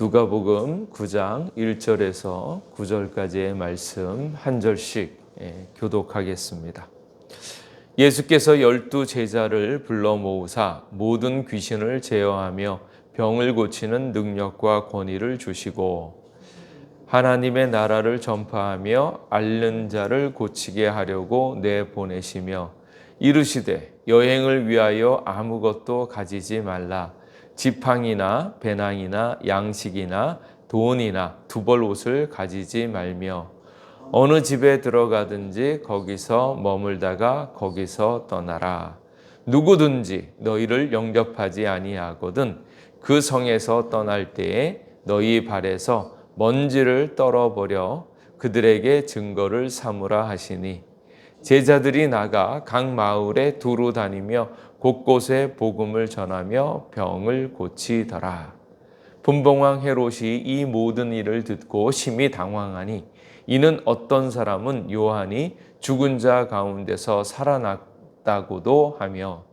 누가복음 9장 1절에서 9절까지의 말씀 한 절씩 예, 교독하겠습니다. 예수께서 열두 제자를 불러 모으사 모든 귀신을 제어하며 병을 고치는 능력과 권위를 주시고 하나님의 나라를 전파하며 앓는 자를 고치게 하려고 내보내시며 이르시되 여행을 위하여 아무것도 가지지 말라 지팡이나 배낭이나 양식이나 돈이나 두벌 옷을 가지지 말며 어느 집에 들어가든지 거기서 머물다가 거기서 떠나라. 누구든지 너희를 영접하지 아니하거든 그 성에서 떠날 때에 너희 발에서 먼지를 떨어버려 그들에게 증거를 삼으라 하시니. 제자들이 나가 각 마을에 두루 다니며 곳곳에 복음을 전하며 병을 고치더라. 분봉왕 헤롯이 이 모든 일을 듣고 심히 당황하니 이는 어떤 사람은 요한이 죽은 자 가운데서 살아났다고도 하며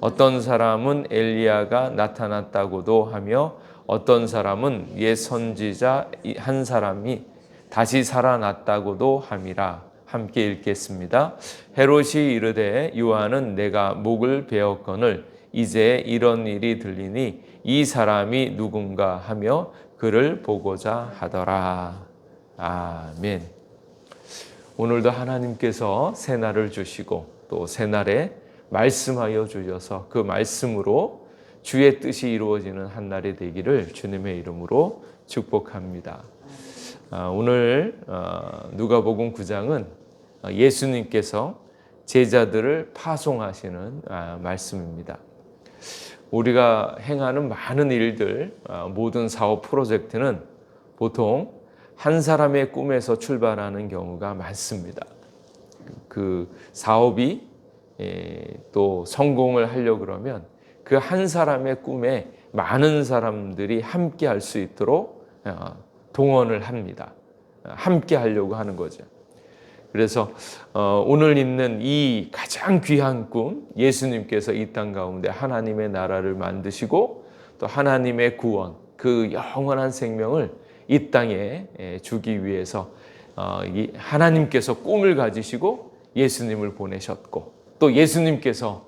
어떤 사람은 엘리야가 나타났다고도 하며 어떤 사람은 옛 선지자 한 사람이 다시 살아났다고도 함이라. 함께 읽겠습니다. 헤롯이 이르되 요한은 내가 목을 베었거늘 이제 이런 일이 들리니 이 사람이 누군가 하며 그를 보고자 하더라. 아멘. 오늘도 하나님께서 새날을 주시고 또 새날에 말씀하여 주셔서 그 말씀으로 주의 뜻이 이루어지는 한 날이 되기를 주님의 이름으로 축복합니다. 아, 오늘 어, 누가복음 9장은 예수님께서 제자들을 파송하시는 아, 말씀입니다. 우리가 행하는 많은 일들, 아, 모든 사업 프로젝트는 보통 한 사람의 꿈에서 출발하는 경우가 많습니다. 그 사업이 예, 또 성공을 하려 그러면 그 한 사람의 꿈에 많은 사람들이 함께 할 수 있도록 동원을 합니다. 함께 하려고 하는 거죠. 그래서 어, 오늘 있는 이 가장 귀한 꿈, 예수님께서 이 땅 가운데 하나님의 나라를 만드시고 또 하나님의 구원, 그 영원한 생명을 이 땅에 주기 위해서 어, 하나님께서 꿈을 가지시고 예수님을 보내셨고 또 예수님께서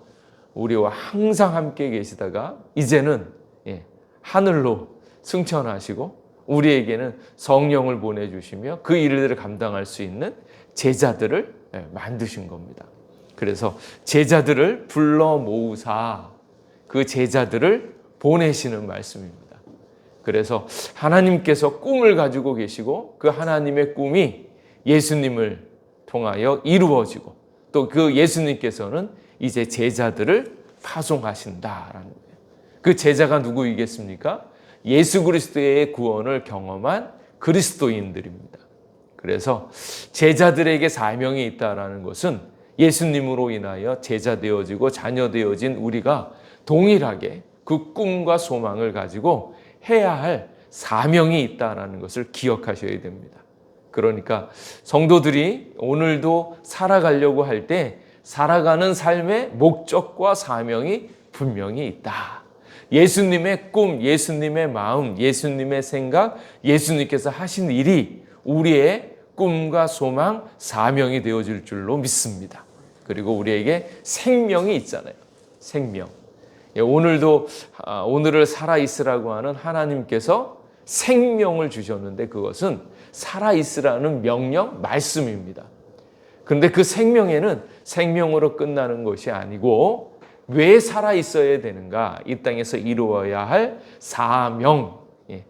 우리와 항상 함께 계시다가 이제는 예, 하늘로 승천하시고 우리에게는 성령을 보내주시며 그 일들을 감당할 수 있는 제자들을 예, 만드신 겁니다. 그래서 제자들을 불러 모으사 그 제자들을 보내시는 말씀입니다. 그래서 하나님께서 꿈을 가지고 계시고 그 하나님의 꿈이 예수님을 통하여 이루어지고 또 그 예수님께서는 이제 제자들을 파송하신다라는 거예요. 그 제자가 누구이겠습니까? 예수 그리스도의 구원을 경험한 그리스도인들입니다. 그래서 제자들에게 사명이 있다라는 것은 예수님으로 인하여 제자 되어지고 자녀 되어진 우리가 동일하게 그 꿈과 소망을 가지고 해야 할 사명이 있다라는 것을 기억하셔야 됩니다. 그러니까 성도들이 오늘도 살아가려고 할 때 살아가는 삶의 목적과 사명이 분명히 있다. 예수님의 꿈, 예수님의 마음, 예수님의 생각, 예수님께서 하신 일이 우리의 꿈과 소망, 사명이 되어질 줄로 믿습니다. 그리고 우리에게 생명이 있잖아요. 생명. 예, 오늘도 아, 오늘을 살아 있으라고 하는 하나님께서 생명을 주셨는데 그것은 살아 있으라는 명령 말씀입니다. 그런데 그 생명에는 생명으로 끝나는 것이 아니고 왜 살아 있어야 되는가? 이 땅에서 이루어야 할 사명, 예,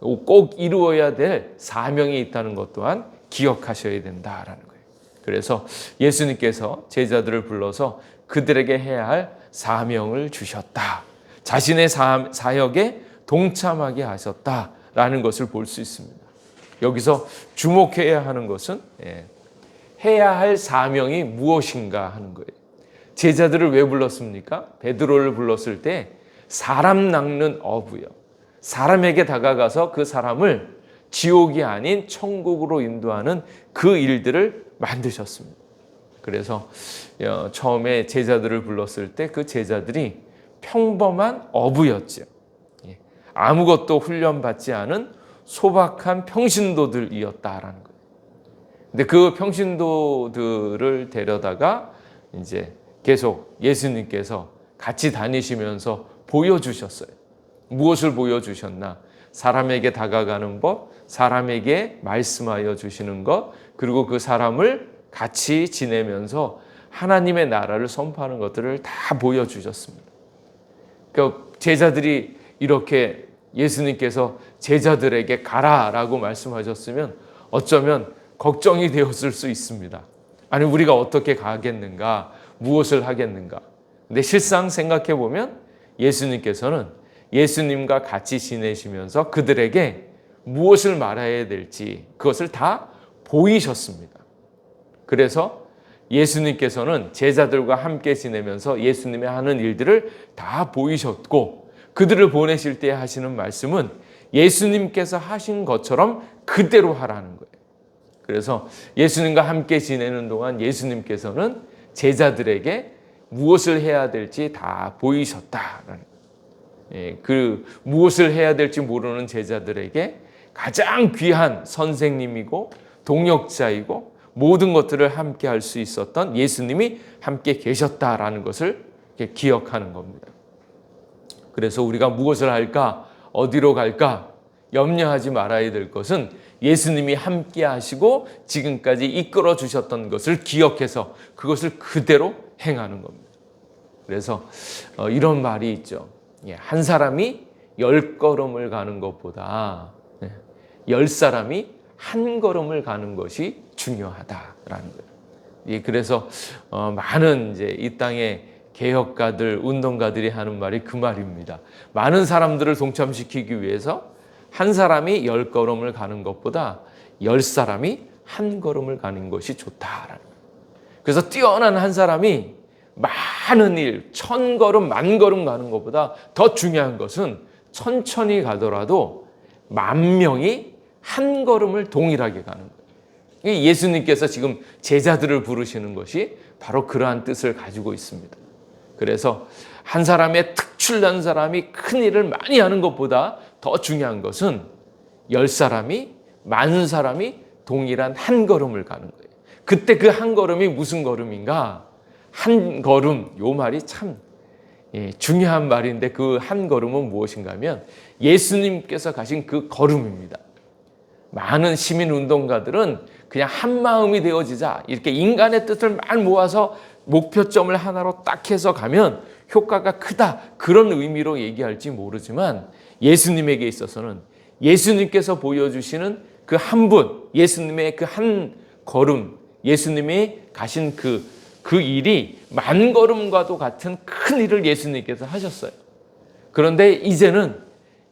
꼭 이루어야 될 사명이 있다는 것 또한 기억하셔야 된다라는 거예요. 그래서 예수님께서 제자들을 불러서 그들에게 해야 할 사명을 주셨다. 자신의 사, 사역에 동참하게 하셨다라는 것을 볼 수 있습니다. 여기서 주목해야 하는 것은 예, 해야 할 사명이 무엇인가 하는 거예요. 제자들을 왜 불렀습니까? 베드로를 불렀을 때 사람 낚는 어부요. 사람에게 다가가서 그 사람을 지옥이 아닌 천국으로 인도하는 그 일들을 만드셨습니다. 그래서 어, 처음에 제자들을 불렀을 때 그 제자들이 평범한 어부였죠. 예. 아무것도 훈련받지 않은 소박한 평신도들이었다라는 거예요. 근데 그 평신도들을 데려다가 이제 계속 예수님께서 같이 다니시면서 보여주셨어요. 무엇을 보여주셨나? 사람에게 다가가는 법, 사람에게 말씀하여 주시는 것, 그리고 그 사람을 같이 지내면서 하나님의 나라를 선포하는 것들을 다 보여주셨습니다. 그러니까 제자들이 이렇게 예수님께서 제자들에게 가라라고 말씀하셨으면 어쩌면 걱정이 되었을 수 있습니다. 아니, 우리가 어떻게 가겠는가? 무엇을 하겠는가? 근데 실상 생각해 보면 예수님께서는 예수님과 같이 지내시면서 그들에게 무엇을 말해야 될지 그것을 다 보이셨습니다. 그래서 예수님께서는 제자들과 함께 지내면서 예수님의 하는 일들을 다 보이셨고 그들을 보내실 때 하시는 말씀은 예수님께서 하신 것처럼 그대로 하라는 거예요. 그래서 예수님과 함께 지내는 동안 예수님께서는 제자들에게 무엇을 해야 될지 다 보이셨다라는 예, 그 무엇을 해야 될지 모르는 제자들에게 가장 귀한 선생님이고 동역자이고 모든 것들을 함께 할 수 있었던 예수님이 함께 계셨다라는 것을 기억하는 겁니다. 그래서 우리가 무엇을 할까? 어디로 갈까? 염려하지 말아야 될 것은 예수님이 함께 하시고 지금까지 이끌어 주셨던 것을 기억해서 그것을 그대로 행하는 겁니다. 그래서 어, 이런 말이 있죠. 예, 한 사람이 열 걸음을 가는 것보다 예, 열 사람이 한 걸음을 가는 것이 중요하다라는 거예요. 예, 그래서 어, 많은 이제 이 땅의 개혁가들, 운동가들이 하는 말이 그 말입니다. 많은 사람들을 동참시키기 위해서 한 사람이 열 걸음을 가는 것보다 열 사람이 한 걸음을 가는 것이 좋다라는 거예요. 그래서 뛰어난 한 사람이 많은 일, 천 걸음, 만 걸음 가는 것보다 더 중요한 것은 천천히 가더라도 만 명이 한 걸음을 동일하게 가는 거예요. 예수님께서 지금 제자들을 부르시는 것이 바로 그러한 뜻을 가지고 있습니다. 그래서 한 사람의 특출난 사람이 큰 일을 많이 하는 것보다 더 중요한 것은 열 사람이 만 사람이 동일한 한 걸음을 가는 거예요. 그때 그 한 걸음이 무슨 걸음인가? 한 걸음 요 말이 참 예, 중요한 말인데 그 한 걸음은 무엇인가 하면 예수님께서 가신 그 걸음입니다. 많은 시민 운동가들은 그냥 한 마음이 되어지자 이렇게 인간의 뜻을 막 모아서 목표점을 하나로 딱 해서 가면 효과가 크다 그런 의미로 얘기할지 모르지만 예수님에게 있어서는 예수님께서 보여주시는 그 한 분, 예수님의 그 한 걸음, 예수님이 가신 그, 그 일이 만 걸음과도 같은 큰 일을 예수님께서 하셨어요. 그런데 이제는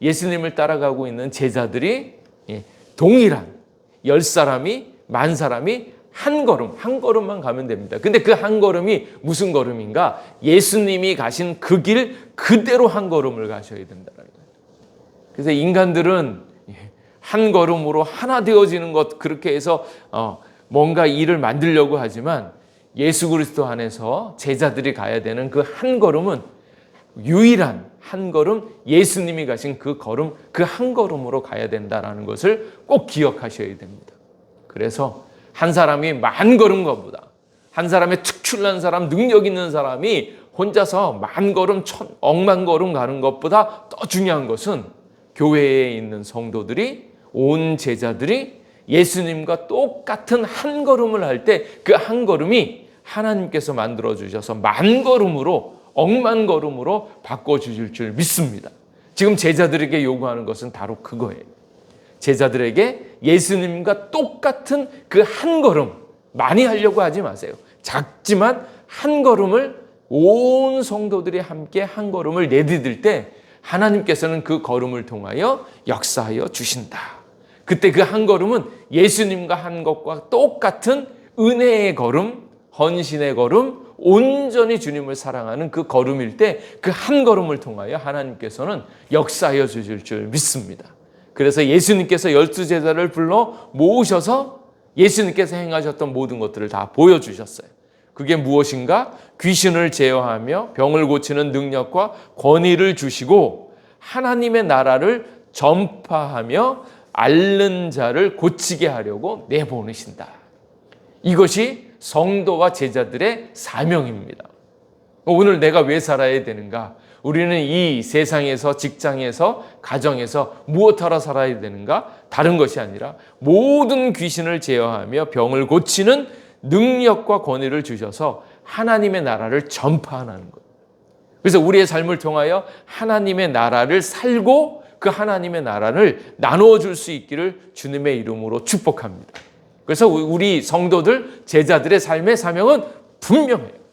예수님을 따라가고 있는 제자들이 예, 동일한 열 사람이 만 사람이 한 걸음, 한 걸음만 가면 됩니다. 근데 그 한 걸음이 무슨 걸음인가? 예수님이 가신 그 길 그대로 한 걸음을 가셔야 된다는 거예요. 그래서 인간들은 한 걸음으로 하나 되어지는 것 그렇게 해서 어, 뭔가 일을 만들려고 하지만 예수 그리스도 안에서 제자들이 가야 되는 그 한 걸음은 유일한 한 걸음 예수님이 가신 그 걸음 그 한 걸음으로 가야 된다라는 것을 꼭 기억하셔야 됩니다. 그래서 한 사람이 만 걸음과보다 한 사람의 특출난 사람 능력 있는 사람이 혼자서 만 걸음 천 억만 걸음 가는 것보다 더 중요한 것은 교회에 있는 성도들이 온 제자들이 예수님과 똑같은 한 걸음을 할 때 그 한 걸음이 하나님께서 만들어 주셔서 만 걸음으로 억만 걸음으로 바꿔 주실 줄 믿습니다. 지금 제자들에게 요구하는 것은 바로 그거예요. 제자들에게 예수님과 똑같은 그 한 걸음 많이 하려고 하지 마세요. 작지만 한 걸음을 온 성도들이 함께 한 걸음을 내디딜 때 하나님께서는 그 걸음을 통하여 역사하여 주신다. 그때 그 한 걸음은 예수님과 한 것과 똑같은 은혜의 걸음, 헌신의 걸음, 온전히 주님을 사랑하는 그 걸음일 때 그 한 걸음을 통하여 하나님께서는 역사하여 주실 줄 믿습니다. 그래서 예수님께서 열두 제자를 불러 모으셔서 예수님께서 행하셨던 모든 것들을 다 보여주셨어요. 그게 무엇인가? 귀신을 제어하며 병을 고치는 능력과 권위를 주시고 하나님의 나라를 전파하며 앓는 자를 고치게 하려고 내보내신다. 이것이 성도와 제자들의 사명입니다. 오늘 내가 왜 살아야 되는가? 우리는 이 세상에서 직장에서 가정에서 무엇하러 살아야 되는가? 다른 것이 아니라 모든 귀신을 제어하며 병을 고치는 능력과 권위를 주셔서 하나님의 나라를 전파하는 거예요. 그래서 우리의 삶을 통하여 하나님의 나라를 살고 그 하나님의 나라를 나누어 줄 수 있기를 주님의 이름으로 축복합니다. 그래서 우리 성도들 제자들의 삶의 사명은 분명해요.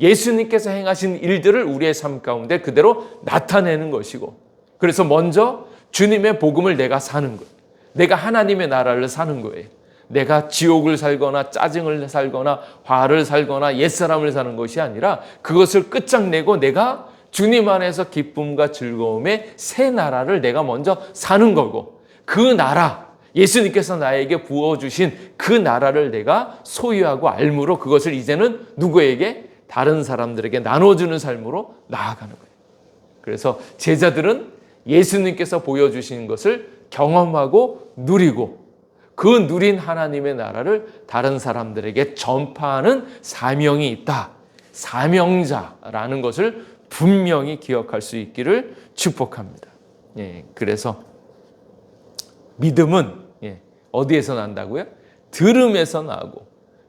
예수님께서 행하신 일들을 우리의 삶 가운데 그대로 나타내는 것이고 그래서 먼저 주님의 복음을 내가 사는 거예요. 내가 하나님의 나라를 사는 거예요. 내가 지옥을 살거나 짜증을 살거나 화를 살거나 옛사람을 사는 것이 아니라 그것을 끝장내고 내가 주님 안에서 기쁨과 즐거움의 새 나라를 내가 먼저 사는 거고 그 나라 예수님께서 나에게 부어주신 그 나라를 내가 소유하고 알므로 그것을 이제는 누구에게 다른 사람들에게 나눠주는 삶으로 나아가는 거예요. 그래서 제자들은 예수님께서 보여주신 것을 경험하고 누리고 그 누린 하나님의 나라를 다른 사람들에게 전파하는 사명이 있다. 사명자라는 것을 분명히 기억할 수 있기를 축복합니다. 예, 그래서 믿음은 예, 어디에서 난다고요? 들음에서 나고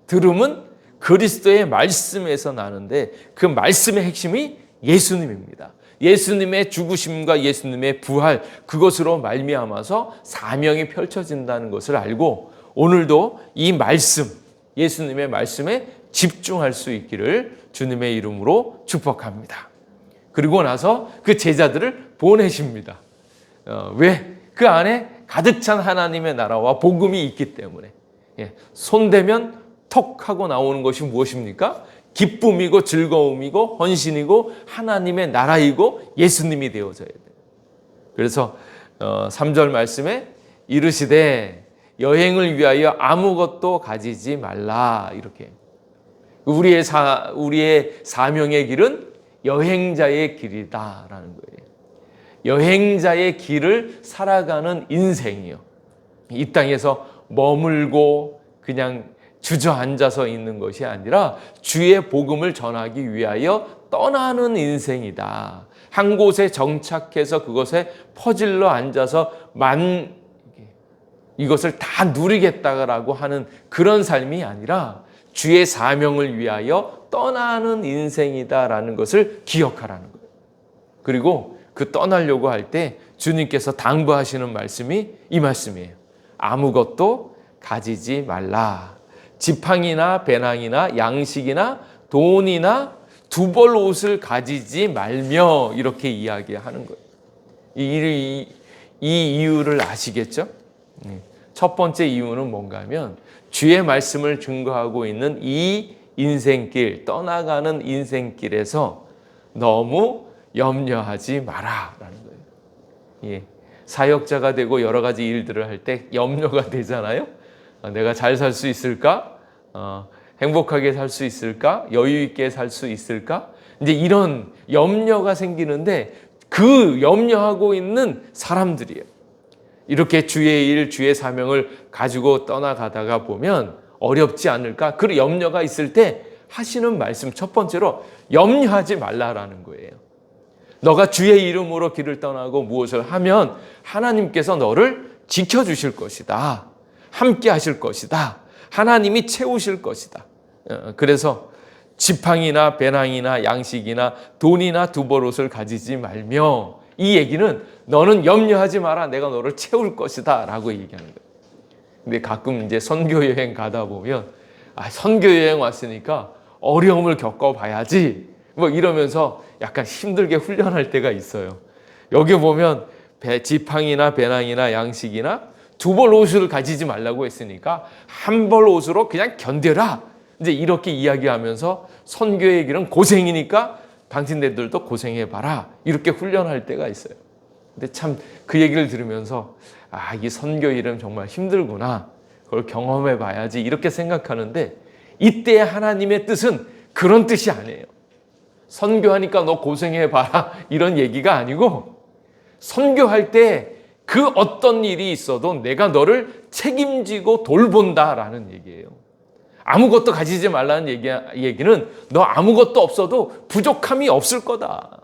들음은 그리스도의 말씀에서 나는데 그 말씀의 핵심이 예수님입니다. 예수님의 죽으심과 예수님의 부활 그것으로 말미암아서 사명이 펼쳐진다는 것을 알고 오늘도 이 말씀 예수님의 말씀에 집중할 수 있기를 주님의 이름으로 축복합니다. 그리고 나서 그 제자들을 보내십니다. 어, 왜? 그 안에 가득 찬 하나님의 나라와 복음이 있기 때문에 예, 손대면 톡 하고 나오는 것이 무엇입니까? 기쁨이고 즐거움이고 헌신이고 하나님의 나라이고 예수님이 되어져야 돼요. 그래서 어, 3절 말씀에 이르시되 여행을 위하여 아무것도 가지지 말라 이렇게 우리의 사 우리의 사명의 길은 여행자의 길이다라는 거예요. 여행자의 길을 살아가는 인생이요. 이 땅에서 머물고 그냥 주저앉아서 있는 것이 아니라 주의 복음을 전하기 위하여 떠나는 인생이다. 한 곳에 정착해서 그것에 퍼질러 앉아서 만 이것을 다 누리겠다라고 하는 그런 삶이 아니라 주의 사명을 위하여 떠나는 인생이다라는 것을 기억하라는 거예요. 그리고 그 떠나려고 할 때 주님께서 당부하시는 말씀이 이 말씀이에요. 아무것도 가지지 말라. 지팡이나 배낭이나 양식이나 돈이나 두 벌 옷을 가지지 말며 이렇게 이야기하는 거예요. 이, 이 이유를 아시겠죠? 네. 첫 번째 이유는 뭔가 하면 주의 말씀을 증거하고 있는 이 인생길, 떠나가는 인생길에서 너무 염려하지 마라. 라는 거예요. 예. 사역자가 되고 여러 가지 일들을 할 때 염려가 되잖아요. 어, 내가 잘 살 수 있을까? 어, 행복하게 살 수 있을까? 여유 있게 살 수 있을까? 이제 이런 염려가 생기는데 그 염려하고 있는 사람들이에요. 이렇게 주의 일, 주의 사명을 가지고 떠나가다가 보면 어렵지 않을까? 그 염려가 있을 때 하시는 말씀 첫 번째로 염려하지 말라라는 거예요. 너가 주의 이름으로 길을 떠나고 무엇을 하면 하나님께서 너를 지켜주실 것이다. 함께 하실 것이다. 하나님이 채우실 것이다. 어, 그래서 지팡이나 배낭이나 양식이나 돈이나 두벌옷을 가지지 말며 이 얘기는 너는 염려하지 마라. 내가 너를 채울 것이다. 라고 얘기하는 거예요. 근데 가끔 이제 선교 여행 가다 보면 아, 선교 여행 왔으니까 어려움을 겪어봐야지. 뭐 이러면서 약간 힘들게 훈련할 때가 있어요. 여기 보면 배, 지팡이나 배낭이나 양식이나 두 벌 옷을 가지지 말라고 했으니까 한 벌 옷으로 그냥 견뎌라. 이제 이렇게 이야기하면서 선교의 길은 고생이니까 당신네들도 고생해봐라. 이렇게 훈련할 때가 있어요. 근데 참 그 얘기를 들으면서 아, 이 선교 일은 정말 힘들구나. 그걸 경험해 봐야지. 이렇게 생각하는데 이때 하나님의 뜻은 그런 뜻이 아니에요. 선교하니까 너 고생해 봐라. 이런 얘기가 아니고 선교할 때 그 어떤 일이 있어도 내가 너를 책임지고 돌본다라는 얘기예요. 아무것도 가지지 말라는 얘기, 얘기는 너 아무것도 없어도 부족함이 없을 거다.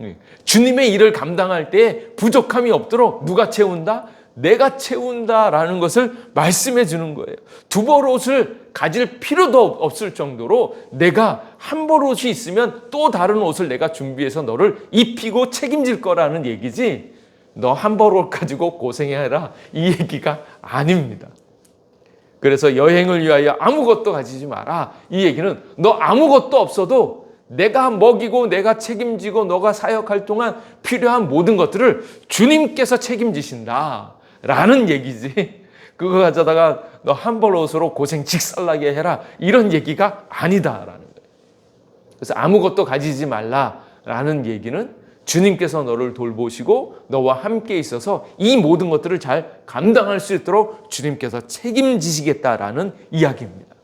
예. 주님의 일을 감당할 때 부족함이 없도록 누가 채운다? 내가 채운다라는 것을 말씀해 주는 거예요. 두 벌 옷을 가질 필요도 없을 정도로 내가 한 벌 옷이 있으면 또 다른 옷을 내가 준비해서 너를 입히고 책임질 거라는 얘기지. 너옷 가지고 고생해라. 이 얘기가 아닙니다. 그래서 여행을 위하여 아무것도 가지지 마라. 이 얘기는 너 아무것도 없어도 내가 먹이고 내가 책임지고 너가 사역할 동안 필요한 모든 것들을 주님께서 책임지신다. 라는 얘기지. 그거 가져다가 너 한벌 옷으로 고생 직살나게 해라. 이런 얘기가 아니다라는 거예요. 그래서 아무것도 가지지 말라라는 얘기는 주님께서 너를 돌보시고 너와 함께 있어서 이 모든 것들을 잘 감당할 수 있도록 주님께서 책임지시겠다라는 이야기입니다.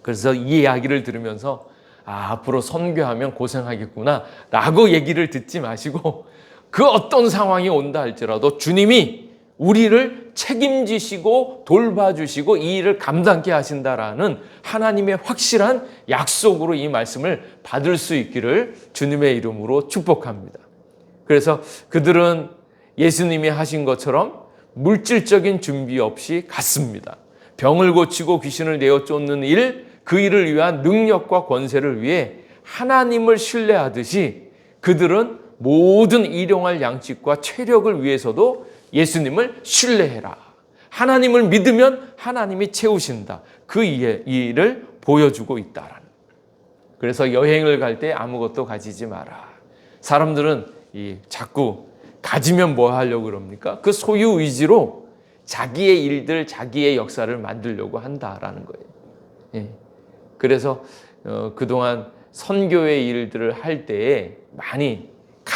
그래서 이 이야기를 들으면서 아, 앞으로 선교하면 고생하겠구나 라고 얘기를 듣지 마시고 그 어떤 상황이 온다 할지라도 주님이 우리를 책임지시고 돌봐주시고 이 일을 감당케 하신다라는 하나님의 확실한 약속으로 이 말씀을 받을 수 있기를 주님의 이름으로 축복합니다. 그래서 그들은 예수님이 하신 것처럼 물질적인 준비 없이 갔습니다. 병을 고치고 귀신을 내어 쫓는 일, 그 일을 위한 능력과 권세를 위해 하나님을 신뢰하듯이 그들은 모든 일용할 양식과 체력을 위해서도 예수님을 신뢰해라. 하나님을 믿으면 하나님이 채우신다. 그 일을 보여주고 있다라는. 그래서 여행을 갈 때 아무것도 가지지 마라. 사람들은 이 자꾸 가지면 뭐 하려고 그럽니까? 그 소유 의지로 자기의 일들, 자기의 역사를 만들려고 한다라는 거예요. 예. 그래서 어, 그동안 선교의 일들을 할 때에 많이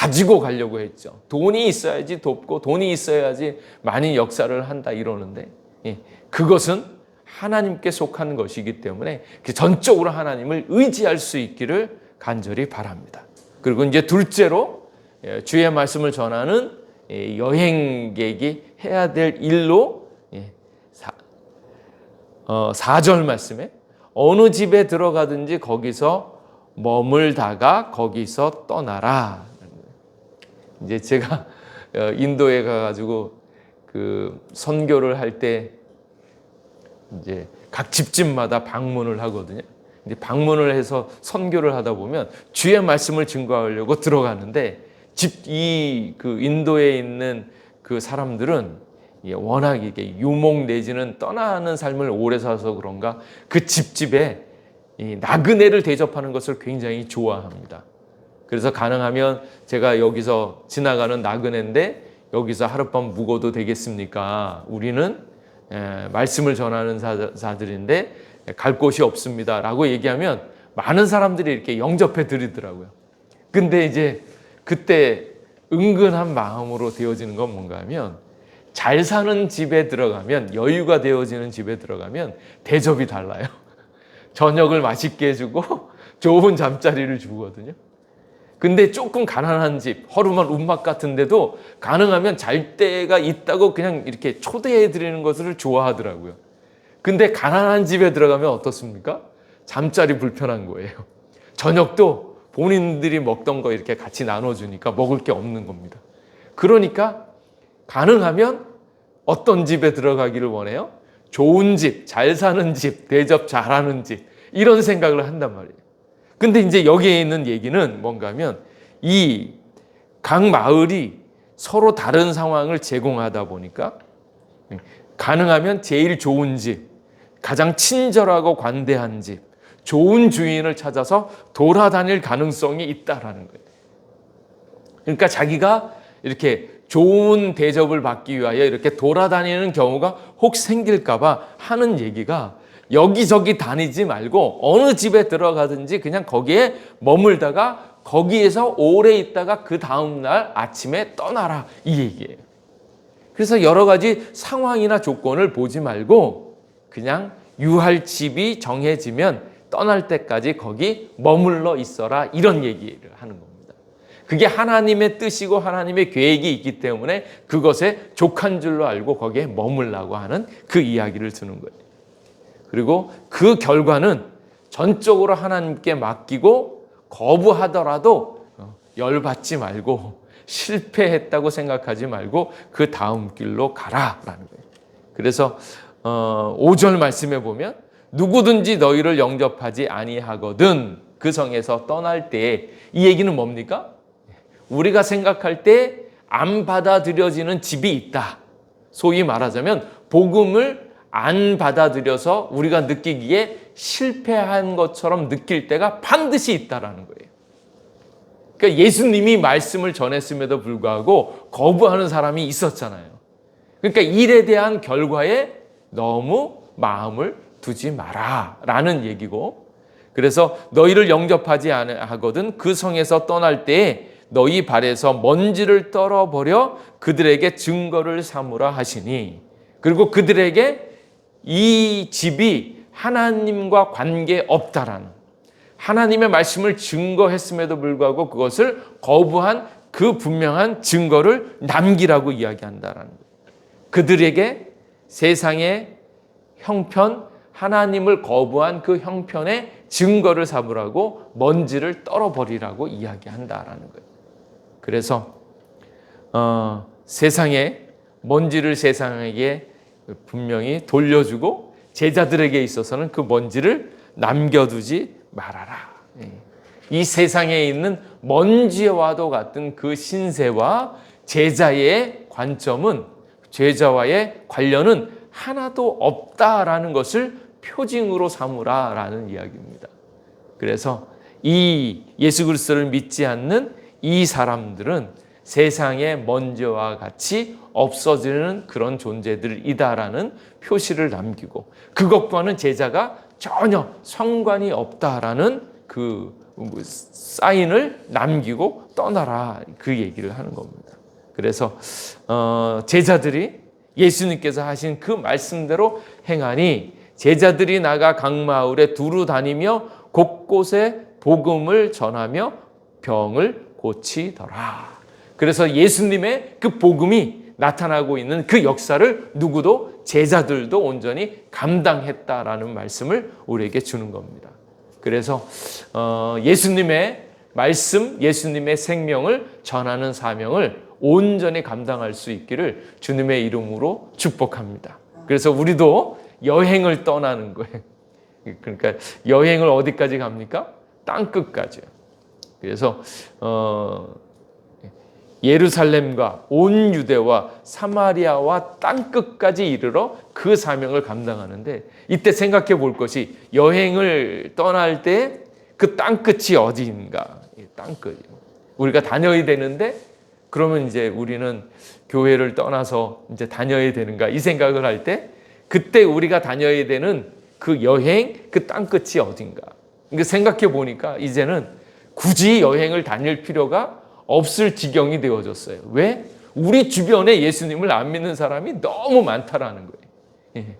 가지고 가려고 했죠. 돈이 있어야지 돕고 돈이 있어야지 많이 역사를 한다 이러는데 예, 그것은 하나님께 속한 것이기 때문에 그 전적으로 하나님을 의지할 수 있기를 간절히 바랍니다. 그리고 이제 둘째로 예, 주의 말씀을 전하는 예, 여행객이 해야 될 일로 4절 어, 말씀에 어느 집에 들어가든지 거기서 머물다가 거기서 떠나라. 이제 제가 어, 인도에 가가지고 그 선교를 할 때 이제 각 집집마다 방문을 하거든요. 이제 방문을 해서 선교를 하다 보면 주의 말씀을 증거하려고 들어가는데 집 이 그 인도에 있는 그 사람들은 워낙 이게 유목 내지는 떠나는 삶을 오래 살아서 그런가 그 집집에 나그네를 대접하는 것을 굉장히 좋아합니다. 그래서 가능하면 제가 여기서 지나가는 나그네인데 여기서 하룻밤 묵어도 되겠습니까? 우리는 에, 말씀을 전하는 자들인데 갈 곳이 없습니다. 라고 얘기하면 많은 사람들이 이렇게 영접해 드리더라고요. 근데 이제 그때 은근한 마음으로 되어지는 건 뭔가 하면 잘 사는 집에 들어가면 여유가 되어지는 집에 들어가면 대접이 달라요. 저녁을 맛있게 해주고 좋은 잠자리를 주거든요. 근데 조금 가난한 집, 허름한 움막 같은데도 가능하면 잘 때가 있다고 그냥 이렇게 초대해 드리는 것을 좋아하더라고요. 근데 가난한 집에 들어가면 어떻습니까? 잠자리 불편한 거예요. 저녁도 본인들이 먹던 거 이렇게 같이 나눠주니까 먹을 게 없는 겁니다. 그러니까 가능하면 어떤 집에 들어가기를 원해요? 좋은 집, 잘 사는 집, 대접 잘하는 집, 이런 생각을 한단 말이에요. 근데 이제 여기에 있는 얘기는 뭔가 하면 이 각 마을이 서로 다른 상황을 제공하다 보니까 가능하면 제일 좋은 집, 가장 친절하고 관대한 집, 좋은 주인을 찾아서 돌아다닐 가능성이 있다라는 거예요. 그러니까 자기가 이렇게 좋은 대접을 받기 위하여 이렇게 돌아다니는 경우가 혹 생길까봐 하는 얘기가 여기저기 다니지 말고 어느 집에 들어가든지 그냥 거기에 머물다가 거기에서 오래 있다가 그 다음날 아침에 떠나라 이 얘기예요. 그래서 여러 가지 상황이나 조건을 보지 말고 그냥 유할 집이 정해지면 떠날 때까지 거기 머물러 있어라 이런 얘기를 하는 겁니다. 그게 하나님의 뜻이고 하나님의 계획이 있기 때문에 그것에 족한 줄로 알고 거기에 머물라고 하는 그 이야기를 주는 거예요. 그리고 그 결과는 전적으로 하나님께 맡기고 거부하더라도 어, 열받지 말고 실패했다고 생각하지 말고 그 다음 길로 가라라는 거예요. 그래서 어, 5절 말씀에 보면 누구든지 너희를 영접하지 아니하거든 그 성에서 떠날 때이 얘기는 뭡니까? 우리가 생각할 때 안 받아들여지는 집이 있다. 소위 말하자면 복음을 안 받아들여서 우리가 느끼기에 실패한 것처럼 느낄 때가 반드시 있다라는 거예요. 그러니까 예수님이 말씀을 전했음에도 불구하고 거부하는 사람이 있었잖아요. 그러니까 일에 대한 결과에 너무 마음을 두지 마라 라는 얘기고 그래서 너희를 영접하지 하거든 그 성에서 떠날 때에 너희 발에서 먼지를 떨어버려 그들에게 증거를 삼으라 하시니 그리고 그들에게 이 집이 하나님과 관계 없다라는 하나님의 말씀을 증거했음에도 불구하고 그것을 거부한 그 분명한 증거를 남기라고 이야기한다라는 거예요. 그들에게 세상의 형편, 하나님을 거부한 그 형편의 증거를 삼으라고 먼지를 떨어버리라고 이야기한다라는 거예요. 그래서 어, 세상에 먼지를 세상에게 분명히 돌려주고 제자들에게 있어서는 그 먼지를 남겨두지 말아라. 예. 이 세상에 있는 먼지와도 같은 그 신세와 제자의 관점은 제자와의 관련은 하나도 없다라는 것을 표징으로 삼으라라는 이야기입니다. 그래서 이 예수 그리스도를 믿지 않는 이 사람들은 세상의 먼지와 같이 없어지는 그런 존재들이다라는 표시를 남기고 그것과는 제자가 전혀 상관이 없다라는 그 사인을 남기고 떠나라 그 얘기를 하는 겁니다. 그래서 어, 제자들이 예수님께서 하신 그 말씀대로 행하니 제자들이 나가 각 마을에 두루 다니며 곳곳에 복음을 전하며 병을 고치더라. 그래서 예수님의 그 복음이 나타나고 있는 그 역사를 누구도 제자들도 온전히 감당했다라는 말씀을 우리에게 주는 겁니다. 그래서 어, 예수님의 말씀, 예수님의 생명을 전하는 사명을 온전히 감당할 수 있기를 주님의 이름으로 축복합니다. 그래서 우리도 여행을 떠나는 거예요. 그러니까 여행을 어디까지 갑니까? 땅 끝까지요. 그래서 어, 예루살렘과 온 유대와 사마리아와 땅 끝까지 이르러 그 사명을 감당하는데 이때 생각해 볼 것이 여행을 떠날 때 그 땅 끝이 어디인가? 땅 끝. 우리가 다녀야 되는데 그러면 이제 우리는 교회를 떠나서 이제 다녀야 되는가 이 생각을 할 때 그때 우리가 다녀야 되는 그 여행 그 땅 끝이 어딘가. 그러니까 생각해 보니까 이제는 굳이 여행을 다닐 필요가 없을 지경이 되어졌어요. 왜? 우리 주변에 예수님을 안 믿는 사람이 너무 많다라는 거예요. 예.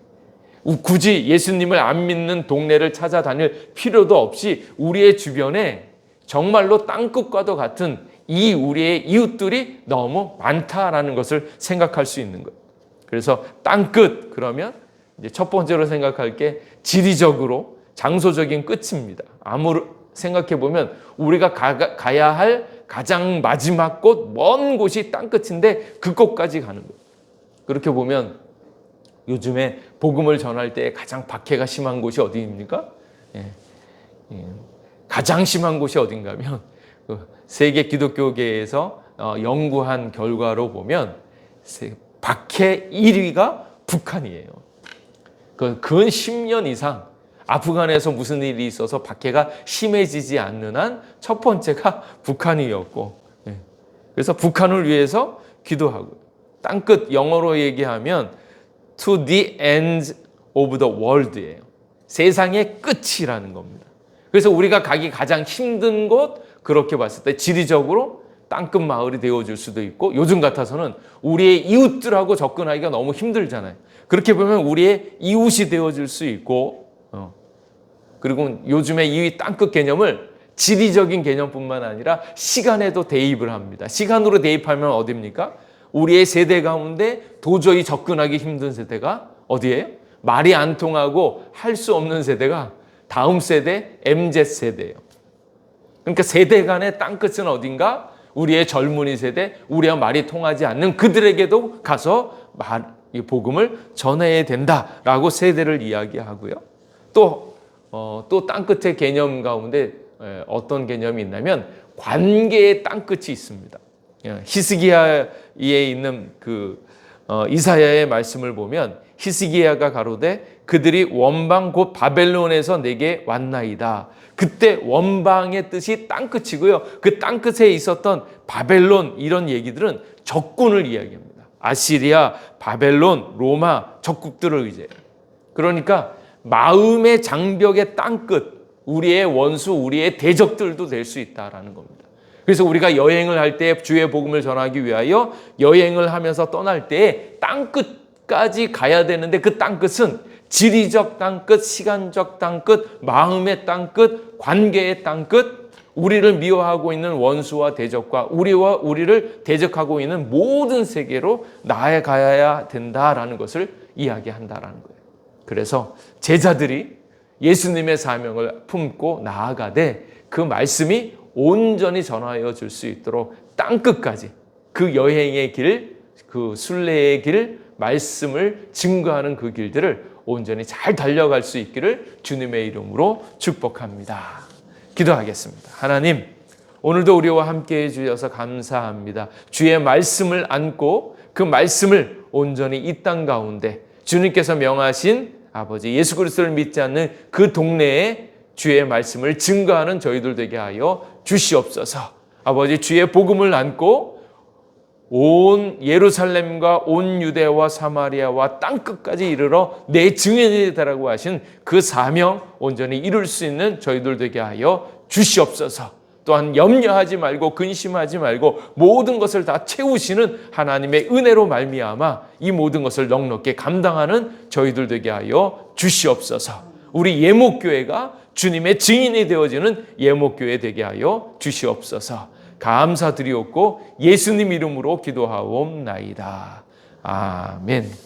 굳이 예수님을 안 믿는 동네를 찾아다닐 필요도 없이 우리의 주변에 정말로 땅끝과도 같은 이 우리의 이웃들이 너무 많다라는 것을 생각할 수 있는 거예요. 그래서 땅끝 그러면 이제 첫 번째로 생각할 게 지리적으로 장소적인 끝입니다. 아무 생각해 보면 우리가 가, 가야 할 가장 마지막 곳, 먼 곳이 땅끝인데 그 곳까지 가는 거예요. 그렇게 보면 요즘에 복음을 전할 때 가장 박해가 심한 곳이 어디입니까? 예. 예. 가장 심한 곳이 어딘가면 그 세계 기독교계에서 어, 연구한 결과로 보면 박해 1위가 북한이에요. 그근 10년 이상 아프간에서 무슨 일이 있어서 박해가 심해지지 않는 한 첫 번째가 북한이었고 예. 그래서 북한을 위해서 기도하고 땅끝 영어로 얘기하면 to the end of the world예요. 세상의 끝이라는 겁니다. 그래서 우리가 가기 가장 힘든 곳 그렇게 봤을 때 지리적으로 땅끝 마을이 되어줄 수도 있고 요즘 같아서는 우리의 이웃들하고 접근하기가 너무 힘들잖아요. 그렇게 보면 우리의 이웃이 되어줄 수 있고 어. 그리고 요즘에 이 땅끝 개념을 지리적인 개념뿐만 아니라 시간에도 대입을 합니다. 시간으로 대입하면 어디입니까? 우리의 세대 가운데 도저히 접근하기 힘든 세대가 어디예요? 말이 안 통하고 할 수 없는 세대가 다음 세대 MZ 세대예요. 그러니까 세대 간의 땅끝은 어딘가? 우리의 젊은이 세대, 우리와 말이 통하지 않는 그들에게도 가서 말, 이 복음을 전해야 된다라고 세대를 이야기하고요. 또, 어, 또 땅끝의 개념 가운데 에, 어떤 개념이 있냐면 관계의 땅끝이 있습니다. 예, 히스기야에 있는 그 어, 이사야의 말씀을 보면 히스기야가 가로되 그들이 원방 곧 바벨론에서 내게 왔나이다. 그때 원방의 뜻이 땅끝이고요. 그 땅끝에 있었던 바벨론 이런 얘기들은 적군을 이야기합니다. 아시리아, 바벨론, 로마 적국들을 의지해요. 그러니까 마음의 장벽의 땅끝, 우리의 원수, 우리의 대적들도 될 수 있다라는 겁니다. 그래서 우리가 여행을 할 때 주의 복음을 전하기 위하여 여행을 하면서 떠날 때 땅끝까지 가야 되는데 그 땅끝은 지리적 땅끝, 시간적 땅끝, 마음의 땅끝, 관계의 땅끝, 우리를 미워하고 있는 원수와 대적과 우리와 우리를 대적하고 있는 모든 세계로 나아가야 된다라는 것을 이야기한다라는 거예요. 그래서 제자들이 예수님의 사명을 품고 나아가되 그 말씀이 온전히 전하여 줄 수 있도록 땅 끝까지 그 여행의 길, 그 순례의 길, 말씀을 증거하는 그 길들을 온전히 잘 달려갈 수 있기를 주님의 이름으로 축복합니다. 기도하겠습니다. 하나님, 오늘도 우리와 함께 해주셔서 감사합니다. 주의 말씀을 안고 그 말씀을 온전히 이 땅 가운데 주님께서 명하신 아버지 예수 그리스도를 믿지 않는 그 동네에 주의 말씀을 증거하는 저희들 되게 하여 주시옵소서. 아버지 주의 복음을 안고 온 예루살렘과 온 유대와 사마리아와 땅 끝까지 이르러 내 증인이 되라고 하신 그 사명 온전히 이룰 수 있는 저희들 되게 하여 주시옵소서. 또한 염려하지 말고 근심하지 말고 모든 것을 다 채우시는 하나님의 은혜로 말미암아 이 모든 것을 넉넉히 감당하는 저희들 되게 하여 주시옵소서. 우리 예목교회가 주님의 증인이 되어지는 예목교회 되게 하여 주시옵소서. 감사드리옵고 예수님 이름으로 기도하옵나이다. 아멘.